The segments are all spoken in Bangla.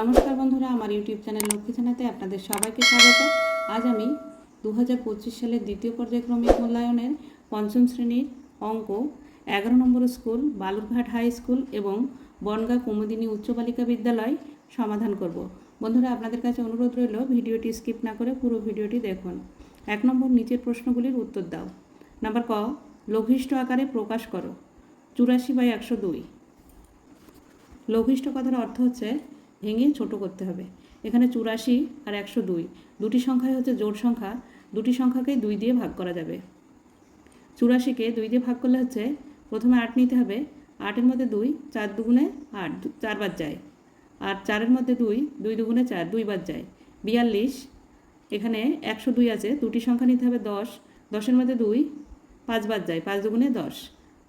নমস্কার বন্ধুরা, আমার ইউটিউব চ্যানেল লক্ষ্মী চ্যানেলে আপনাদের সবাইকে স্বাগত। আজ আমি দু হাজার পঁচিশ সালের দ্বিতীয় পর্যায়ক্রমিক মূল্যায়নের পঞ্চম শ্রেণির অঙ্ক, এগারো নম্বর স্কুল, বালুরঘাট হাই স্কুল এবং বনগাঁ কুমুদিনী উচ্চ বালিকা বিদ্যালয় সমাধান করব। বন্ধুরা, আপনাদের কাছে অনুরোধ রইল, ভিডিওটি স্কিপ না করে পুরো ভিডিওটি দেখুন। এক নম্বর নিচের প্রশ্নগুলির উত্তর দাও। নাম্বার ক, লঘিষ্ঠ আকারে প্রকাশ করো। চুরাশি বাই একশো দুই। লঘিষ্ঠ কথার অর্থ হচ্ছে ভেঙে ছোট করতে হবে। এখানে চুরাশি আর একশো দুই। দুটি সংখ্যাই হচ্ছে জোড় সংখ্যা। দুটি সংখ্যাকেই দুই দিয়ে ভাগ করা যাবে। চুরাশিকে দুই দিয়ে ভাগ করলে হচ্ছে প্রথমে আট নিতে হবে। আটের মধ্যে দুই, চার দুগুণে আট চারবার যায়। আর চারের মধ্যে দুই দুই দুগুণে চার দুইবার যায়। বিয়াল্লিশ, এখানে একশো দুই আছে। দুটি সংখ্যা নিতে হবে দশ। দশের মধ্যে দুই পাঁচবার যায়। পাঁচ দুগুণে দশ।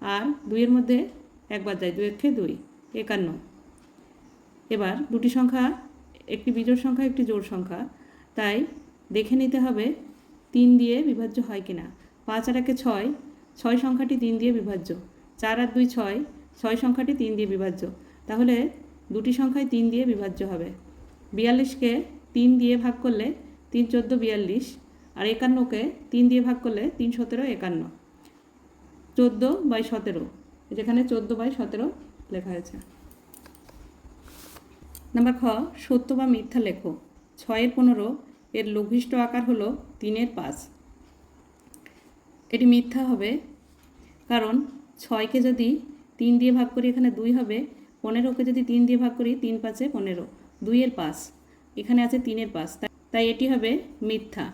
আর দুইয়ের মধ্যে একবার যায়। দুই একে দুই, একান্ন। এবার দুটি সংখ্যা, একটি বিজোড় সংখ্যা, একটি জোড় সংখ্যা। তাই দেখে নিতে হবে তিন দিয়ে বিভাজ্য হয় কিনা। পাঁচ আর একে ছয় ছয় সংখ্যাটি তিন দিয়ে বিভাজ্য। চার আর দুই ছয় ছয় সংখ্যাটি তিন দিয়ে বিভাজ্য। তাহলে দুটি সংখ্যায় তিন দিয়ে বিভাজ্য হবে। বিয়াল্লিশকে তিন দিয়ে ভাগ করলে তিন চোদ্দ বিয়াল্লিশ আর একান্নকে তিন দিয়ে ভাগ করলে তিন সতেরো একান্ন। চোদ্দ বাই সতেরো, যেখানে চোদ্দ বাই সতেরো লেখা হয়েছে। নাম্বার খ, সত্য বা মিথ্যা লেখো। ছয়ের পনেরো, এর লঘিষ্ঠ আকার হলো তিনের পাঁচ। এটি মিথ্যা হবে কারণ ছয়কে যদি তিন দিয়ে ভাগ করি এখানে দুই হবে, পনেরোকে যদি তিন দিয়ে ভাগ করি তিন পাঁচে পনেরো, দুইয়ের পাঁচ। এখানে আছে তিনের পাঁচ, তাই- এটি হবে মিথ্যা।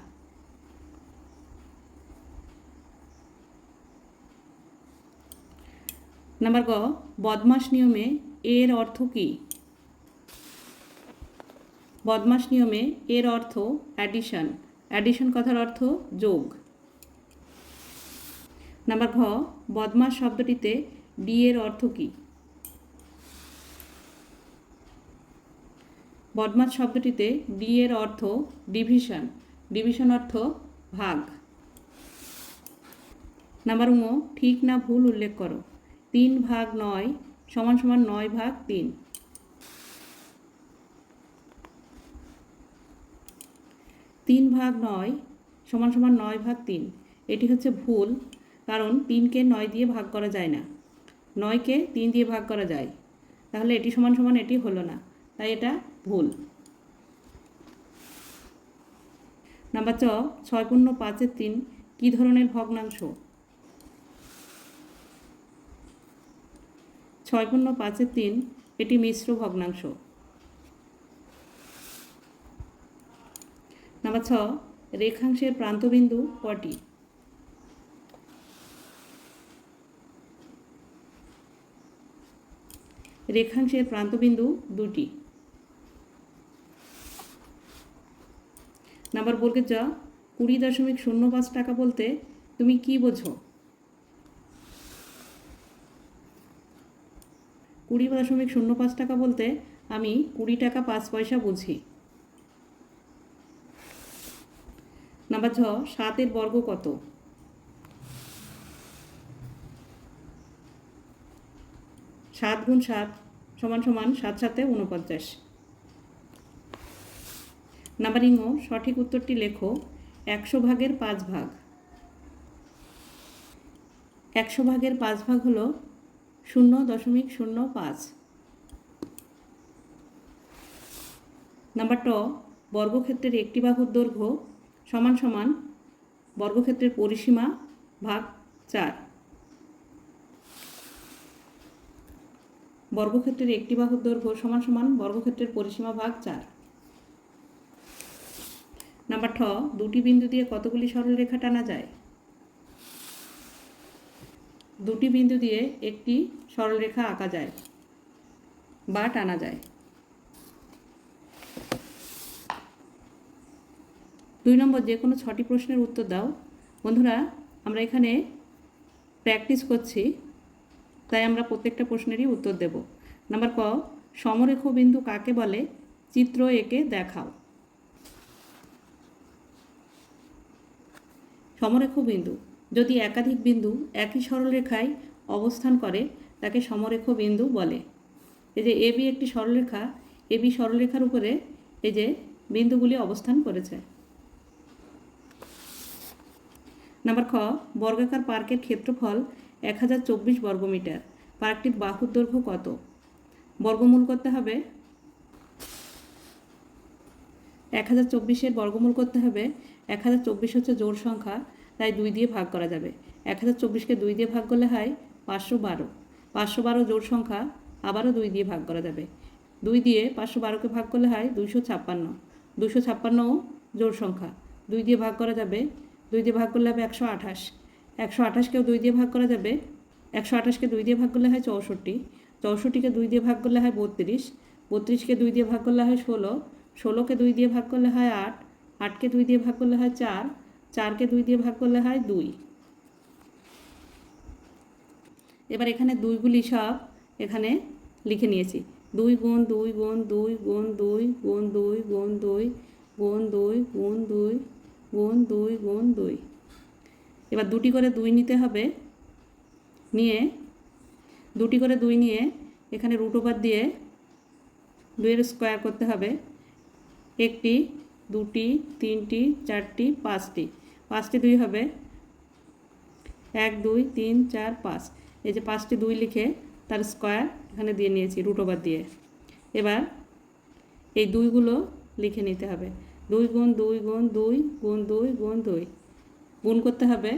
নাম্বার গ, বদমাস নিয়মে এর অর্থ কী? বদমাস নিয়মে এর অর্থ অ্যাডিশন অ্যাডিশন কথার অর্থ যোগ। নাম্বার ঘ, বদমাস শব্দটিতে ডি এর অর্থ কী? বদমাস শব্দটিতে ডি এর অর্থ ডিভিশন ডিভিশন অর্থ ভাগ। নাম্বার উঁ ঠিক না ভুল উল্লেখ করো। তিন ভাগ নয়, সমান সমান নয় ভাগ তিন। তিন ভাগ নয় সমান সমান নয় ভাগ তিন। এটি হচ্ছে ভুল, কারণ তিনকে নয় দিয়ে ভাগ করা যায় না। নয়কে তিন দিয়ে ভাগ করা যায়। তাহলে এটি সমান সমান এটি হলো না, তাই এটা ভুল। নাম্বার চ ছয় পূর্ণ পাঁচের তিন কী ধরনের ভগ্নাংশ? ছয় পূর্ণ পাঁচের তিন, এটি মিশ্র ভগ্নাংশ। নাম্বার ছ, রেখাংশের প্রান্তবিন্দু কটি? রেখাংশের প্রান্তবিন্দু দুটি। নাম্বার বর্গের জ, কুড়ি দশমিক শূন্য পাঁচ টাকা বলতে তুমি কি বোঝো? কুড়ি দশমিক শূন্য পাঁচ টাকা বলতে আমি কুড়ি টাকা পাঁচ পয়সা বুঝি। নাম্বার ছ, সাতের বর্গ কত? সাত গুণ সাত সমান সমান সাত সাতে উনপঞ্চাশ নাম্বার ইঙ্গ, সঠিক উত্তরটি লেখো, একশো ভাগের পাঁচ ভাগ। একশো ভাগের পাঁচ ভাগ হলো শূন্য দশমিক শূন্য পাঁচ। নাম্বার ট, বর্গক্ষেত্রের একটি বাহুর দৈর্ঘ্য সমান সমান বর্গক্ষেত্রের পরিসীমা ভাগ চার। বর্গক্ষেত্রের একটি বাহুর দৈর্ঘ্য সমান সমান বর্গক্ষেত্রের পরিসীমা ভাগ চার। নাম্বার ঠ, দুটি বিন্দু দিয়ে কতগুলি সরলরেখা টানা যায়? দুটি বিন্দু দিয়ে একটি সরলরেখা আঁকা যায় বা টানা যায়। দুই নম্বর যে কোনো ছটি প্রশ্নের উত্তর দাও। বন্ধুরা, আমরা এখানে প্র্যাকটিস করছি, তাই আমরা প্রত্যেকটা প্রশ্নেরই উত্তর দেব। নাম্বার ক সমরেখ বিন্দু কাকে বলে? চিত্র একে দেখাও। সমরেখ বিন্দু যদি একাধিক বিন্দু একই সরলরেখায় অবস্থান করে, তাকে সমরেখ বিন্দু বলে। এই যে এবি একটি সরলরেখা এবি সরলরেখার উপরে এই যে বিন্দুগুলি অবস্থান করেছে। নাম্বার খ, বর্গাকার পার্কের ক্ষেত্রফল এক হাজার চব্বিশ বর্গমিটার। পার্কটির বাহুর দৈর্ঘ্য কত? বর্গমূল করতে হবে এক হাজার চব্বিশের বর্গমূল করতে হবে এক হাজার চব্বিশ হচ্ছে জোড় সংখ্যা, তাই দুই দিয়ে ভাগ করা যাবে। এক হাজার চব্বিশকে দুই দিয়ে ভাগ করলে হয় পাঁচশো বারো। পাঁচশো বারো জোড় সংখ্যা, আবারও দুই দিয়ে ভাগ করা যাবে। দুই দিয়ে পাঁচশো বারোকে ভাগ করলে হয় দুইশো ছাপ্পান্ন। দুশো ছাপ্পান্নও জোড় সংখ্যা। দুই দিয়ে ভাগ করা যাবে দুই দিয়ে ভাগ করলে হবে একশো আঠাশ। একশো আঠাশকেও দুই দিয়ে ভাগ করা যাবে। একশো আঠাশকে দুই দিয়ে ভাগ করলে হয় চৌষট্টি। চৌষট্টিকে দুই দিয়ে ভাগ করলে হয় বত্রিশ। বত্রিশকে দুই দিয়ে ভাগ করলে হয় ষোলো। ষোলোকে দুই দিয়ে ভাগ করলে হয় আট। আটকে দুই দিয়ে ভাগ করলে হয় চার। চারকে দুই দিয়ে ভাগ করলে হয় দুই। এবার এখানে দুইগুলি সব এখানে লিখে নিয়েছি। দুই গুণ দুই গুণ দুই গুণ দুই গুণ দুই গুণ দুই গুণ দুই গুণ দুই গুণ দুই গুণ দুই। এবার দুটি করে দুই নিতে হবে। নিয়ে দুটি করে দুই নিয়ে এখানে রুট ওভার দিয়ে দুইয়ের স্কোয়ার করতে হবে। একটি, দুটি, তিনটি, চারটি, পাঁচটি। পাঁচটি দুই হবে। এক, দুই, তিন, চার, পাঁচ। এই যে পাঁচটি দুই লিখে তার স্কোয়ার এখানে দিয়ে নিয়েছি রুট ওভার দিয়ে। এবার এই দুইগুলো লিখে নিতে হবে। দুই গুণ দুই গুণ দুই গুণ দুই গুণ দুই। গুণ করতে হবে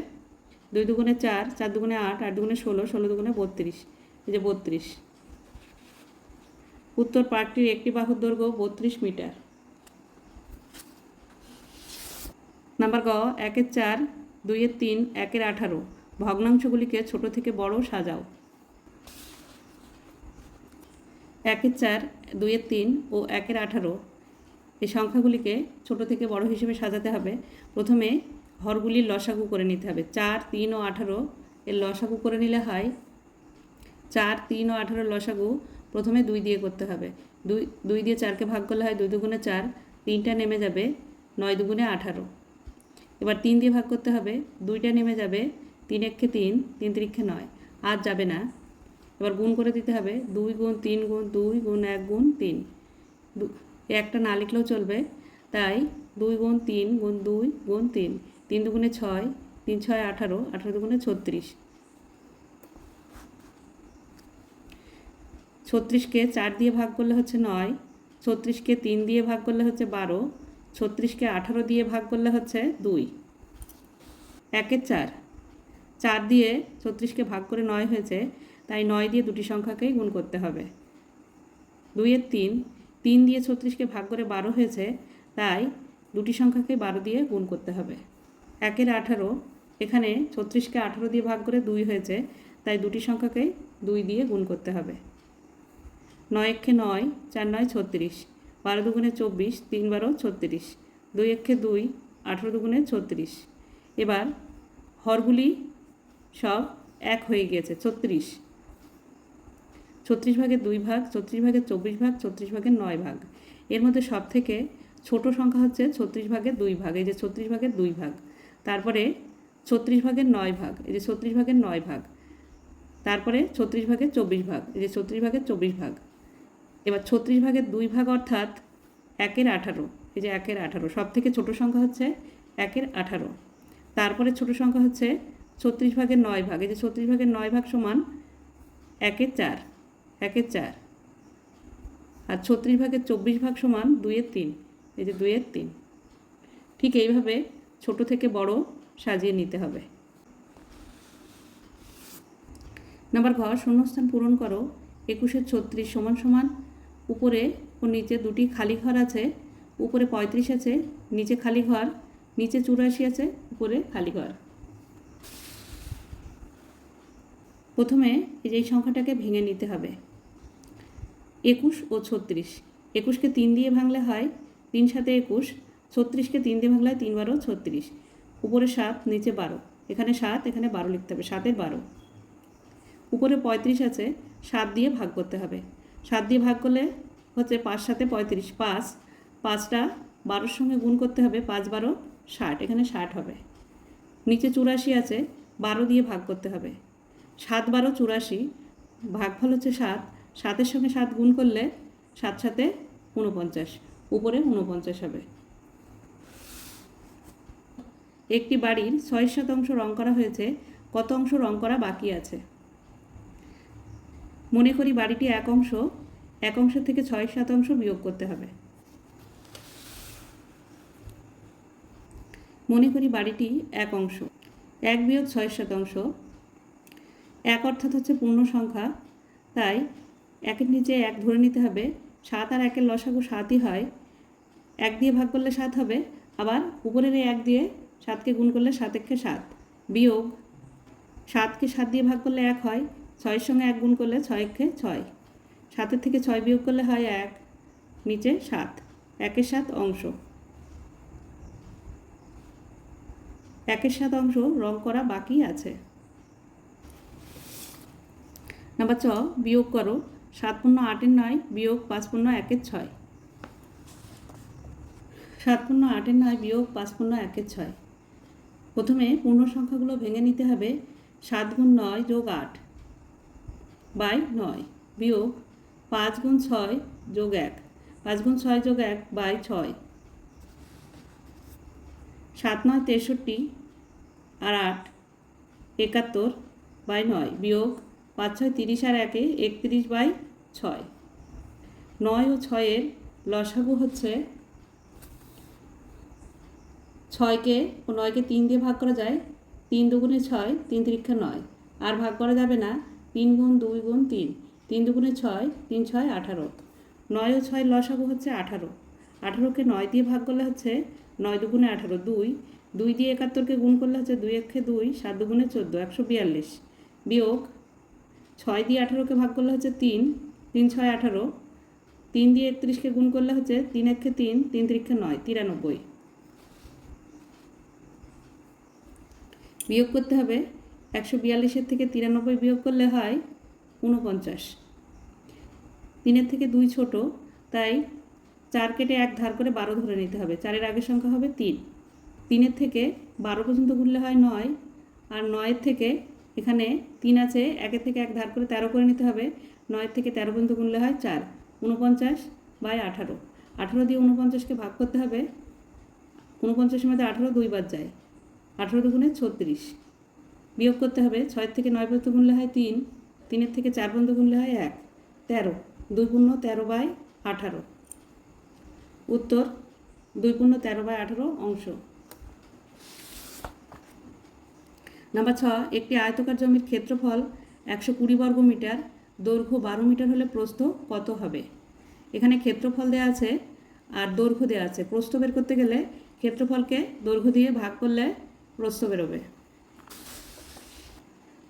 দুই দুগুণে চার চার দুগুণে আট আট দুগুণে ষোলো ষোলো দুগুণে বত্রিশ। এই যে বত্রিশ। উত্তর পার্কটির একটি বাহুর দৈর্ঘ্য বত্রিশ মিটার। নাম্বার গ, একের চার, দুইয়ের তিন, একের আঠারো। ভগ্নাংশগুলিকে ছোট থেকে বড় সাজাও। একের চার, দুইয়ের তিন ও একের আঠারো। এই সংখ্যাগুলিকে ছোট থেকে বড় হিসেবে সাজাতে হবে। প্রথমে হরগুলির লসাগু করে নিতে হবে। চার, তিন ও আঠারো এর লসাগু করে নিলে হয়। চার, তিন ও আঠারো লসাগু প্রথমে দুই দিয়ে করতে হবে। দুই দুই দিয়ে চারকে ভাগ করলে হয় দুই দুগুণে চার। তিনটা নেমে যাবে নয় দুগুণে আঠারো। এবার তিন দিয়ে ভাগ করতে হবে। দুইটা নেমে যাবে তিন একে তিন তিন তিরিক্ষে নয়। আর যাবে না। এবার গুণ করে দিতে হবে। দুই গুণ তিন গুণ দুই গুণ এক গুণ তিন। একটা না লিখলেও চলবে। তাই দুই গুণ তিন গুণ দুই গুণ তিন। তিন দুগুণে ছয়, তিন ছয় আঠারো আঠারো দুগুণে ছত্রিশ। ছত্রিশকে চার দিয়ে ভাগ করলে হচ্ছে নয়। ছত্রিশকে তিন দিয়ে ভাগ করলে হচ্ছে বারো। ছত্রিশকে আঠারো দিয়ে ভাগ করলে হচ্ছে দুই। একের চার। চার দিয়ে ছত্রিশকে ভাগ করে নয় হয়েছে। তাই নয় দিয়ে দুটি সংখ্যাকেই গুণ করতে হবে। দুইয়ের তিন তিন দিয়ে ছত্রিশকে ভাগ করে বারো হয়েছে, তাই দুটি সংখ্যাকে বারো দিয়ে গুণ করতে হবে। একের আঠারো, এখানে ছত্রিশকে আঠারো দিয়ে ভাগ করে দুই হয়েছে, তাই দুটি সংখ্যাকেই দুই দিয়ে গুণ করতে হবে। নয় একে নয়, চার নয় ছত্রিশ, বারো দুগুণে চব্বিশ, তিন বারো ছত্রিশ, দুই একে দুই, আঠেরো দুগুণে ছত্রিশ। এবার হরগুলি সব এক হয়ে গিয়েছে, ছত্রিশ। ছত্রিশ ভাগের দুই ভাগ ছত্রিশ ভাগের চব্বিশ ভাগ ছত্রিশ ভাগের নয় ভাগ এর মধ্যে সব থেকে ছোট সংখ্যা হচ্ছে ছত্রিশ ভাগের দুই ভাগ এই যে ছত্রিশ ভাগের দুই ভাগ তারপরে ছত্রিশ ভাগের নয় ভাগ এই যে ছত্রিশ ভাগের নয় ভাগ তারপরে ছত্রিশ ভাগের চব্বিশ ভাগ এই যে ছত্রিশ ভাগের চব্বিশ ভাগ এবার ছত্রিশ ভাগের দুই ভাগ অর্থাৎ একের আঠারো এই যে একের আঠারো সব থেকে ছোট সংখ্যা হচ্ছে একের আঠারো তারপরে ছোট সংখ্যা হচ্ছে ছত্রিশ ভাগের নয় ভাগ এই যে ছত্রিশ ভাগের নয় ভাগ সমান একের চার একের চার। আর ছত্রিশ ভাগের চব্বিশ ভাগ সমান দুইয়ের তিন। এই যে দুইয়ের তিন। ঠিক এইভাবে ছোট থেকে বড় সাজিয়ে নিতে হবে। নাম্বার ঘর শূন্যস্থান পূরণ করো। একুশের ছত্রিশ সমান সমান উপরে ও নিচে দুটি খালি ঘর আছে। উপরে পঁয়ত্রিশ আছে, নিচে খালি ঘর, নিচে চুরাশি আছে, উপরে খালি ঘর। প্রথমে এই সংখ্যাটাকে ভেঙে নিতে হবে। একুশ ও ছত্রিশ। একুশকে তিন দিয়ে ভাঙলে হয় তিন সাথে একুশ, ছত্রিশকে তিন দিয়ে ভাঙলে হয় তিন বারো ছত্রিশ। উপরে সাত, নিচে বারো। এখানে সাত, এখানে বারো লিখতে হবে, সাতের বারো। উপরে পঁয়ত্রিশ আছে, সাত দিয়ে ভাগ করতে হবে। সাত দিয়ে ভাগ করলে হচ্ছে পাঁচ সাথে পঁয়ত্রিশ, পাঁচ। পাঁচটা বারোর সঙ্গে গুণ করতে হবে, পাঁচ বারো, ষাট। এখানে ষাট হবে। নিচে চুরাশি আছে, বারো দিয়ে ভাগ করতে হবে। সাত বারো চুরাশি, ভাগফল হচ্ছে সাত। সাতের সঙ্গে সাত গুণ করলে সাত সাথে উনপঞ্চাশ উপরে উনপঞ্চাশ হবে। একটি বাড়ির ছয় শতাংশ রং করা হয়েছে, কত অংশ রং করা বাকি আছে? মনে করি বাড়িটি এক অংশ এক অংশ থেকে ছয় শতাংশ বিয়োগ করতে হবে। মনে করি বাড়িটি এক অংশ, এক বিয়োগ ছয় শতাংশ, এক অর্থাৎ হচ্ছে পূর্ণ সংখ্যা, তাই একের নিচে এক ধরে নিতে হবে। সাত আর একের লসাগু সাতই হয়। এক দিয়ে ভাগ করলে সাত হবে। আবার উপরের এক দিয়ে সাতকে গুণ করলে সাত একে সাত। বিয়োগ সাতকে সাত দিয়ে ভাগ করলে এক হয়। ছয়ের সঙ্গে এক গুণ করলে ছয় ছয়। সাতের থেকে ছয় বিয়োগ করলে হয় এক। নিচে সাত। একের সাত অংশ। একের সাত অংশ রং করা বাকি আছে। নাম্বার চ বিয়োগ করো। সাত পূর্ণ আটের নয় বিয়োগ পাঁচ পূর্ণ একের ছয়। সাত পূর্ণ আটের নয় বিয়োগ পাঁচ পূর্ণ একের ছয়। প্রথমে পূর্ণ সংখ্যাগুলো ভেঙে নিতে হবে সাত গুণ নয় যোগ আট বাই নয় বিয়োগ পাঁচ গুণ ছয় যোগ এক। পাঁচ গুণ ছয় যোগ এক বাই ছয়। সাত নয় তেষট্টি আর আট একাত্তর বাই নয় বিয়োগ পাঁচ ছয় তিরিশ আর একে একত্রিশ বাই ছয়। নয় ও ছয়ের লসাগু হচ্ছে ছয়কে ও নয়কে তিন দিয়ে ভাগ করা যায় তিন দুগুণে ছয়, তিন তিরিক্ষা নয়। আর ভাগ করা যাবে না তিন গুণ দুই গুণ তিন তিন দুগুণে ছয়, তিন ছয় আঠারো। নয় ও ছয় লসাগু হচ্ছে আঠারো। আঠারোকে নয় দিয়ে ভাগ করলে হচ্ছে নয় দুগুণে আঠারো, দুই। দুই দিয়ে একাত্তরকে গুণ করলে হচ্ছে দুই একে দুই, সাত দুগুণে চোদ্দ, একশো বিয়াল্লিশ। বিয়োগ ছয় দিয়ে আঠারোকে ভাগ করলে হচ্ছে তিন তিন ছয় আঠারো, তিন দিয়ে একত্রিশকে গুণ করলে হচ্ছে তিন একে তিন তিন তিরিক্ষে নয়, তিরানব্বই। বিয়োগ করতে হবে, একশো বিয়াল্লিশের থেকে তিরানব্বই বিয়োগ করলে হয় উনপঞ্চাশ তিনের থেকে দুই ছোট, তাই চার কেটে এক ধার করে বারো ধরে নিতে হবে, চারের আগের সংখ্যা হবে তিন। তিনের থেকে বারো পর্যন্ত ঘুরলে হয় নয়, আর নয়ের থেকে এখানে তিন আছে, একের থেকে এক ধার করে তেরো করে নিতে হবে। নয়ের থেকে তেরো পর্যন্ত গুনলে হয় চার। উনপঞ্চাশ বাই আঠারো। আঠারো দিয়ে উনপঞ্চাশকে ভাগ করতে হবে। উনপঞ্চাশের মধ্যে আঠারো দুইবার যায়। আঠারো দুগুণে ছত্রিশ। বিয়োগ করতে হবে। ছয়ের থেকে নয় পর্যন্ত গুনলে হয় তিন। তিনের থেকে চার পর্যন্ত গুনলে হয় এক। তেরো। দুই পূর্ণ তেরো বাই আঠারো। উত্তর, দুই পূর্ণ তেরো বাই আঠারো অংশ। নাম্বার ছ, একটি আয়তকার জমির ক্ষেত্রফল একশো কুড়ি বর্গ মিটার, দৈর্ঘ্য বারো মিটার হলে প্রস্থ কত হবে? এখানে ক্ষেত্রফল দেওয়া আছে আর দৈর্ঘ্য দেওয়া আছে। প্রস্থ বের করতে গেলে ক্ষেত্রফলকে দৈর্ঘ্য দিয়ে ভাগ করলে প্রস্থ বেরোবে।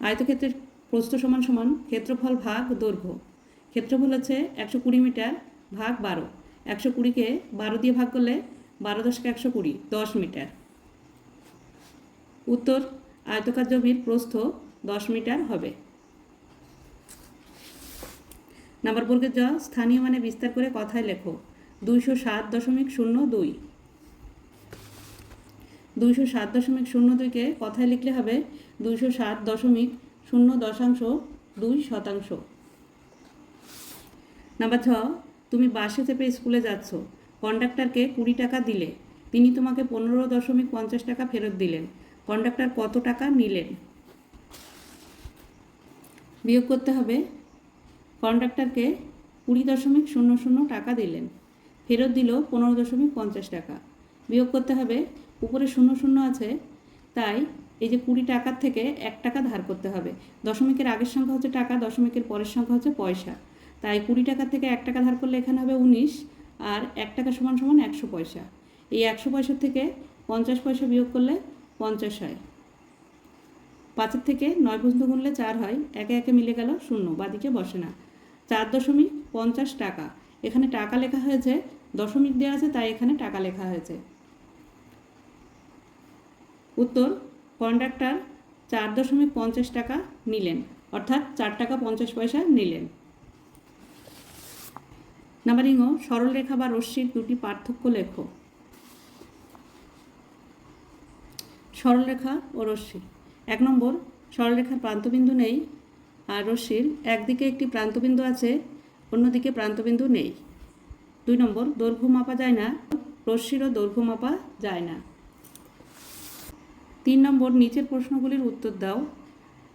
আয়তক্ষেত্রের প্রস্থ সমান সমান ক্ষেত্রফল ভাগ দৈর্ঘ্য। ক্ষেত্রফল হচ্ছে একশো কুড়ি মিটার ভাগ বারো। একশো কুড়িকে বারো দিয়ে ভাগ করলে বারো দশকে একশো কুড়ি, দশ মিটার। উত্তর আয়তকার জমির প্রস্থ দশ মিটার হবে। নাম্বার বর্গের জ, স্থানীয় মানে বিস্তার করে কথায় লেখো। দুইশো সাত দশমিক শূন্য দুই। দুইশো সাত দশমিক শূন্য দুইকে কথায় লিখলে হবে দুইশো সাত দশমিক শূন্য দশাংশ দুই শতাংশ। নাম্বার ছ, তুমি বাসে চেপে স্কুলে যাচ্ছ। কন্ডাক্টরকে কুড়ি টাকা দিলে। তিনি তোমাকে পনেরো দশমিক পঞ্চাশ টাকা ফেরত দিলেন। কন্ডাক্টর কত টাকা নিলেন? বিয়োগ করতে হবে। কন্ডাক্টরকে কুড়ি দশমিক শূন্য শূন্য টাকা দিলেন। ফেরত দিল পনেরো দশমিক পঞ্চাশ টাকা। বিয়োগ করতে হবে। উপরে শূন্য শূন্য আছে, তাই এই যে কুড়ি টাকার থেকে এক টাকা ধার করতে হবে। দশমিকের আগের সংখ্যা হচ্ছে টাকা, দশমিকের পরের সংখ্যা হচ্ছে পয়সা। তাই কুড়ি টাকার থেকে এক টাকা ধার করলে এখানে হবে উনিশ, আর এক টাকা সমান সমান একশো পয়সা। এই একশো পয়সার থেকে পঞ্চাশ পয়সা বিয়োগ করলে পঞ্চাশ হয়। পাঁচের থেকে নয় পর্যন্ত গুনলে চার হয়। একে একে মিলে গেল শূন্য, বাদিকে বসে না। চার দশমিক পঞ্চাশ টাকা। এখানে টাকা লেখা হয়েছে, দশমিক দেওয়া আছে, তাই এখানে টাকা লেখা হয়েছে। উত্তর, কন্ডাক্টর চার দশমিক পঞ্চাশ টাকা নিলেন, অর্থাৎ চার টাকা পঞ্চাশ পয়সা নিলেন। নাম্বারিং সরলরেখা বা রশ্মির দুটি পার্থক্য লেখো। সরলরেখা ও রশ্মি এক নম্বর, সরলরেখার প্রান্তবিন্দু নেই আর রশ্মির। একদিকে একটি প্রান্তবিন্দু আছে, অন্যদিকে প্রান্তবিন্দু নেই। দুই নম্বর, দৈর্ঘ্য মাপা যায় না, রশ্মিরও দৈর্ঘ্য মাপা যায় না। তিন নম্বর, নিচের প্রশ্নগুলির উত্তর দাও।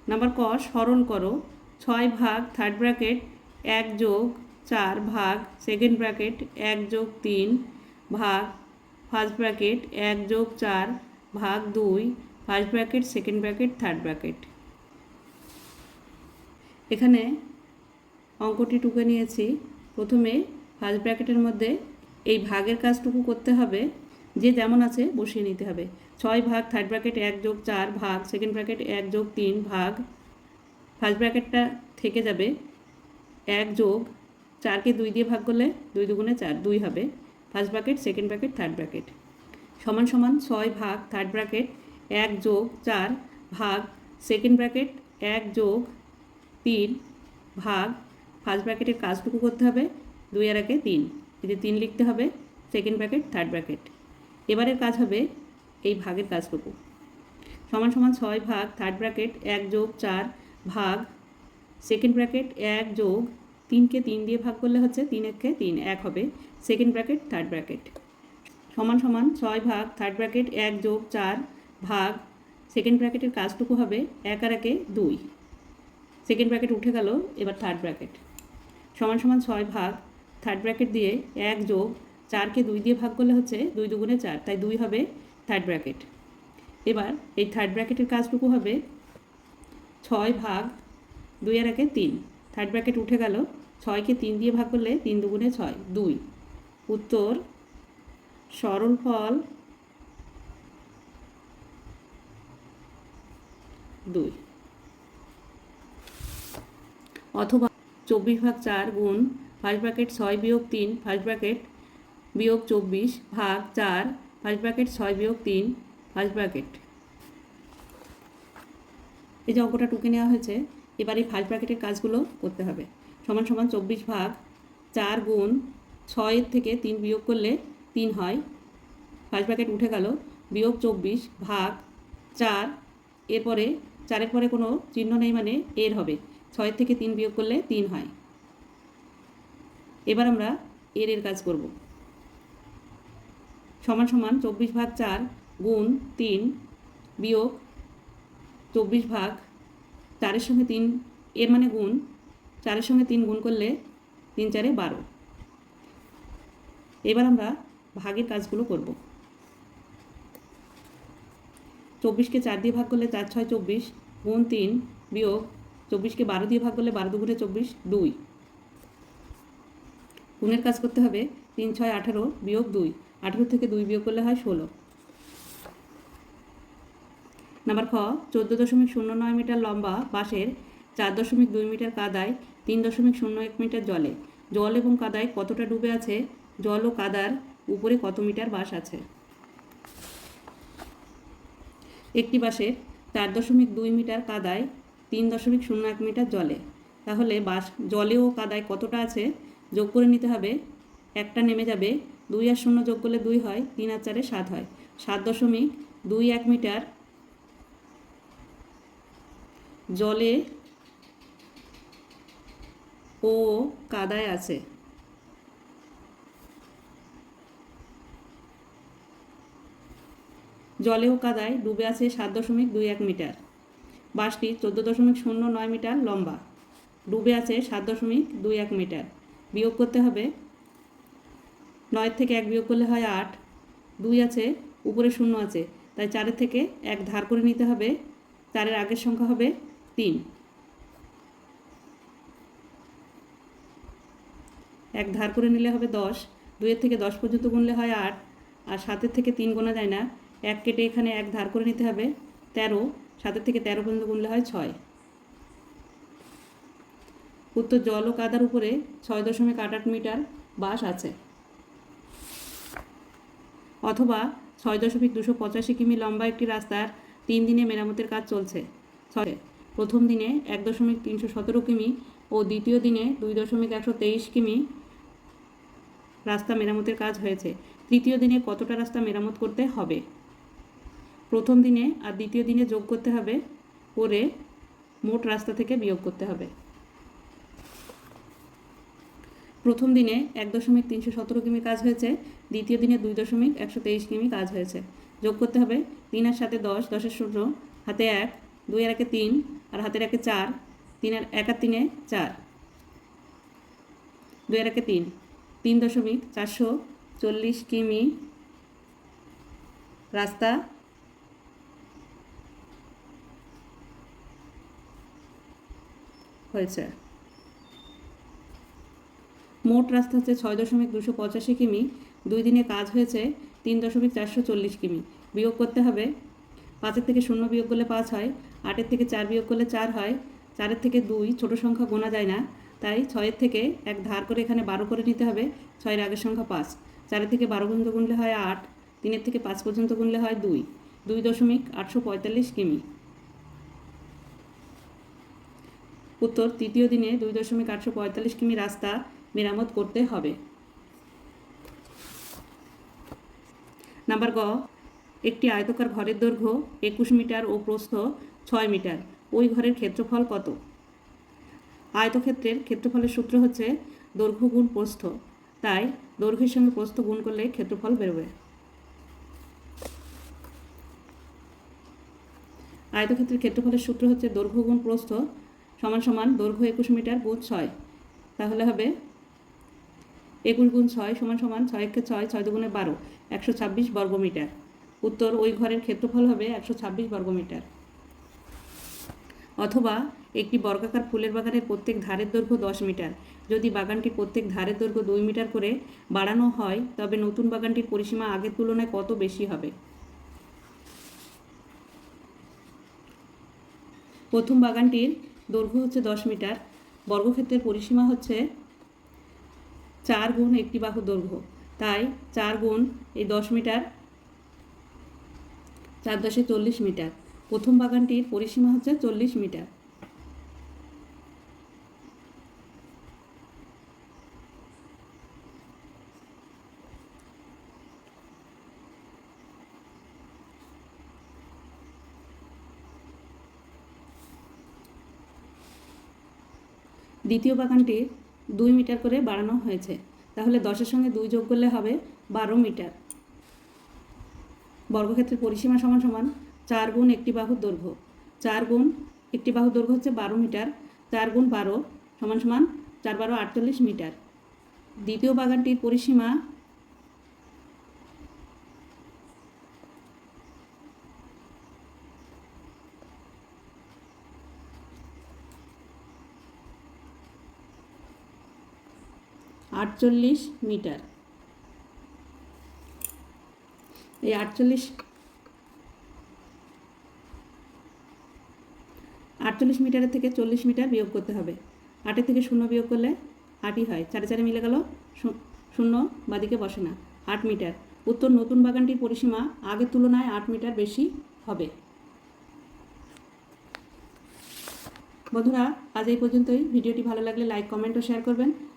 নাম্বার ক, সরল করো। ছয় ভাগ থার্ড ব্র্যাকেট এক যোগ চার ভাগ সেকেন্ড ব্র্যাকেট এক যোগ তিন ভাগ ফার্স্ট ব্র্যাকেট এক যোগ চার ভাগ দুই first bracket second bracket third bracket এখানে অঙ্কটি টুকে নিয়েছি। প্রথমে ফার্স্ট ব্র্যাকেটের মধ্যে এই ভাগের কাজটুকু করতে হবে। যে যেমন আছে বসিয়ে নিতে হবে। ছয় ভাগ থার্ড ব্র্যাকেট এক যোগ চার ভাগ সেকেন্ড ব্র্যাকেট এক যোগ তিন ভাগ। ফার্স্ট ব্র্যাকেটটা থেকে যাবে এক যোগ চারকে দুই দিয়ে ভাগ করলে দুই দুগুণে চার, দুই হবে। First bracket second bracket third bracket সমান সমান ছয় ভাগ থার্ড ব্র্যাকেট এক যোগ চার ভাগ সেকেন্ড ব্র্যাকেট এক যোগ তিন ভাগ ফার্স্ট ব্র্যাকেটের কাজটুকু করতে হবে, দুই আর একে তিন। এতে তিন লিখতে হবে সেকেন্ড ব্র্যাকেট থার্ড ব্র্যাকেট এবারের কাজ হবে এই ভাগের কাজটুকু। সমান সমান ছয় ভাগ থার্ড ব্র্যাকেট এক যোগ চার ভাগ সেকেন্ড ব্র্যাকেট এক যোগ তিনকে তিন দিয়ে ভাগ করলে হচ্ছে তিন একে তিন, এক হবে সেকেন্ড ব্র্যাকেট থার্ড ব্র্যাকেট সমান সমান ছয় ভাগ থার্ড ব্র্যাকেট এক যোগ চার ভাগ সেকেন্ড ব্র্যাকেটের কাজটুকু হবে এক আর একে দুই। সেকেন্ড ব্র্যাকেট উঠে গেল, এবার থার্ড ব্র্যাকেট সমান সমান ছয় ভাগ থার্ড ব্র্যাকেট দিয়ে এক যোগ চারকে দুই দিয়ে ভাগ করলে হচ্ছে দুই দুগুণে চার, তাই দুই হবে থার্ড ব্র্যাকেট এবার এই থার্ড ব্র্যাকেটের কাজটুকু হবে ছয় ভাগ দুই আর একে তিন। থার্ড ব্র্যাকেট উঠে গেল, ছয়কে তিন দিয়ে ভাগ করলে তিন দুগুণে ছয়, দুই। উত্তর সরল ফল দুই। অথবা চব্বিশ ভাগ চার গুণ ফার্স্ট ব্র্যাকেট ছয় বিয়োগ তিন ফার্স্ট ব্র্যাকেট বিয়োগ চব্বিশ ভাগ চার ফার্স্ট ব্র্যাকেট ছয় বিয়োগ তিন ফার্স্ট ব্র্যাকেট এই যে অঙ্কটা টুকে নেওয়া হয়েছে, এবার এই ফার্স্ট ব্র্যাকেটের কাজগুলো করতে হবে। সমান সমান চব্বিশ ভাগ চার গুণ ছয়ের থেকে তিন বিয়োগ করলে তিন হয়। ফার্স্ট ব্র্যাকেট উঠে গেল। বিয়োগ চব্বিশ, ভাগ চার। এরপরে, চারের পরে কোনো চিহ্ন নেই মানে এর হবে। ছয়ের থেকে তিন বিয়োগ করলে তিন হয়। এবার আমরা এর এর কাজ করব। সমান সমান চব্বিশ ভাগ চার গুণ তিন বিয়োগ চব্বিশ ভাগ চারের সঙ্গে তিন, এর মানে গুণ। চারের সঙ্গে তিন গুণ করলে তিন চারে বারো। এবার আমরা ভাগের কাজগুলো করব। চব্বিশকে চার দিয়ে ভাগ করলে চার, ছয়, চব্বিশ, গুণ তিন বিয়োগ চব্বিশকে বারো দিয়ে ভাগ করলে বারো দুগুণে চব্বিশ, দুই। গুণের কাজ করতে হবে, তিন, ছয়, আঠারো বিয়োগ দুই। আঠারো থেকে দুই বিয়োগ করলে হয় ষোলো। নাম্বার খ, চোদ্দ দশমিক শূন্য নয় মিটার লম্বা বাঁশের চার দশমিক দুই মিটার কাদায় তিন দশমিক শূন্য এক মিটার জলে। জল এবং কাদায় কতটা ডুবে আছে? জল ও কাদার উপরে কত মিটার বাস আছে? একটি বাঁশের চার দশমিক দুই মিটার কাদায় তিন দশমিক শূন্য এক মিটার জলে। তাহলে বাস জলে ও কাদায় কতটা আছে? যোগ করে নিতে হবে। একটা নেমে যাবে। দুই আর শূন্য যোগ করলে দুই হয়, তিন আর চারে সাত হয়। সাত দশমিক দুই এক মিটার জলে ও কাদায় আছে। জলে ও কাদায় ডুবে আছে সাত দশমিক দুই এক মিটার। বাসটি চোদ্দ দশমিক শূন্য নয় মিটার লম্বা। ডুবে আছে সাত দশমিক দুই এক মিটার। বিয়োগ করতে হবে নয়ের থেকে এক বিয়োগ করলে হয় আট। দুই আছে, উপরে শূন্য আছে, তাই চারের থেকে এক ধার করে নিতে হবে। চারের আগের সংখ্যা হবে তিন। এক ধার করে নিলে হবে দশ। দুইয়ের থেকে দশ পর্যন্ত গুনলে হয় আট। আর সাতের থেকে তিন গোনা যায় না। এক কেটে এখানে এক ধার করে নিতে হবে। তেরো, সাতের থেকে তেরো পর্যন্ত গুনলে হয় ছয়। উত্তর জল ও কাদার উপরে ছয় দশমিক আট আট মিটার বাস আছে। অথবা ছয় দশমিক দুশো পঁচাশি কিমি লম্বা একটি রাস্তার তিন দিনে মেরামতের কাজ চলছে। ছয়, প্রথম দিনে এক দশমিক তিনশো সতেরো কিমি ও দ্বিতীয় দিনে দুই দশমিক একশো তেইশ কিমি রাস্তা মেরামতের কাজ হয়েছে। তৃতীয় দিনে কতটা রাস্তা মেরামত করতে হবে? প্রথম দিনে আর দ্বিতীয় দিনে যোগ করতে হবে করে মোট রাস্তা থেকে বিয়োগ করতে হবে। প্রথম দিনে এক দশমিক তিনশো সতেরো কিমি কাজ হয়েছে, দ্বিতীয় দিনে দুই দশমিক একশো তেইশ কিমি কাজ হয়েছে। যোগ করতে হবে তিন আর সাথে দশ দশের শূন্য হাতে এক, দুই আর একে তিন, আর হাতের একে চার, তিন আর এক আর তিনে চার, দুই আর একে তিন তিন দশমিক চারশো চল্লিশ কিমি রাস্তা হয়েছে। মোট রাস্তা হচ্ছে ছয় দশমিক দুশো পঁচাশি কিমি, দুই দিনে কাজ হয়েছে তিন দশমিক চারশো চল্লিশ কিমি। বিয়োগ করতে হবে, পাঁচের থেকে শূন্য বিয়োগ করলে পাঁচ হয়, আটের থেকে চার বিয়োগ করলে চার হয়, চারের থেকে দুই, ছোট সংখ্যা গোনা যায় না, তাই ছয়ের থেকে এক ধার করে এখানে বারো করে নিতে হবে, ছয়ের আগের সংখ্যা পাঁচ। চারের থেকে বারো পর্যন্ত গুনলে হয় আট, তিনের থেকে পাঁচ পর্যন্ত গুনলে হয় দুই দুই দশমিক আটশো পঁয়তাল্লিশ কিমি। উত্তর তৃতীয় দিনে দুই দশমিক আটশো পঁয়তাল্লিশ কিমি রাস্তা মেরামত করতে হবে। নাম্বার গ, একটি আয়তকার ঘরের দৈর্ঘ্য একুশ মিটার ও প্রস্থ ছয় মিটার। ওই ঘরের ক্ষেত্রফল কত? আয়তক্ষেত্রের ক্ষেত্রফলের সূত্র হচ্ছে দৈর্ঘ্য গুণ প্রস্থ। তাই দৈর্ঘ্যের সঙ্গে প্রস্থ গুণ করলে ক্ষেত্রফল বেরোবে। আয়তক্ষেত্রের ক্ষেত্রফলের সূত্র হচ্ছে দৈর্ঘ্য গুণ প্রস্থ সমান সমান দৈর্ঘ্য একুশ মিটার গুণ ছয়। তাহলে হবে একুশ গুণ ছয় সমান সমান ছয় একে ছয় ছয় দুগুণে বারো, একশো ছাব্বিশ বর্গমিটার উত্তর ওই ঘরের ক্ষেত্রফল হবে একশো ছাব্বিশ বর্গমিটার অথবা একটি বর্গাকার ফুলের বাগানের প্রত্যেক ধারের দৈর্ঘ্য দশ মিটার। যদি বাগানটি প্রত্যেক ধারের দৈর্ঘ্য দুই মিটার করে বাড়ানো হয়, তবে নতুন বাগানটির পরিসীমা আগের তুলনায় কত বেশি হবে? প্রথম বাগানটির দৈর্ঘ্য হচ্ছে দশ মিটার, বর্গক্ষেত্রের পরিসীমা হচ্ছে চার গুণ একটি বাহু দৈর্ঘ্য। তাই চার গুণ এই দশ মিটার চার দশে চল্লিশ মিটার। প্রথম বাগানটির পরিসীমা হচ্ছে চল্লিশ মিটার। দ্বিতীয় বাগানটি দুই মিটার করে বাড়ানো হয়েছে। তাহলে দশের সঙ্গে দুই যোগ করলে হবে বারো মিটার। বর্গক্ষেত্রের পরিসীমা সমান সমান চার গুণ একটি বাহুর দৈর্ঘ্য। চার গুণ একটি বাহুর দৈর্ঘ্য হচ্ছে বারো মিটার। চার গুণ বারো সমান সমান চার বারো আটচল্লিশ মিটার। দ্বিতীয় বাগানটির পরিসীমা আটচল্লিশ মিটার। এই আটচল্লিশ আটচল্লিশ মিটারের থেকে চল্লিশ মিটার বিয়োগ করতে হবে। আটের থেকে শূন্য বিয়োগ করলে আটই হয়। চারে চারে মিলে গেল শূন্য বাদিকে বসে না। আট মিটার। উত্তর নতুন বাগানটির পরিসীমা আগের তুলনায় আট মিটার বেশি হবে। বন্ধুরা, আজ এই পর্যন্তই। ভিডিওটি ভালো লাগলে লাইক, কমেন্ট ও শেয়ার করবেন।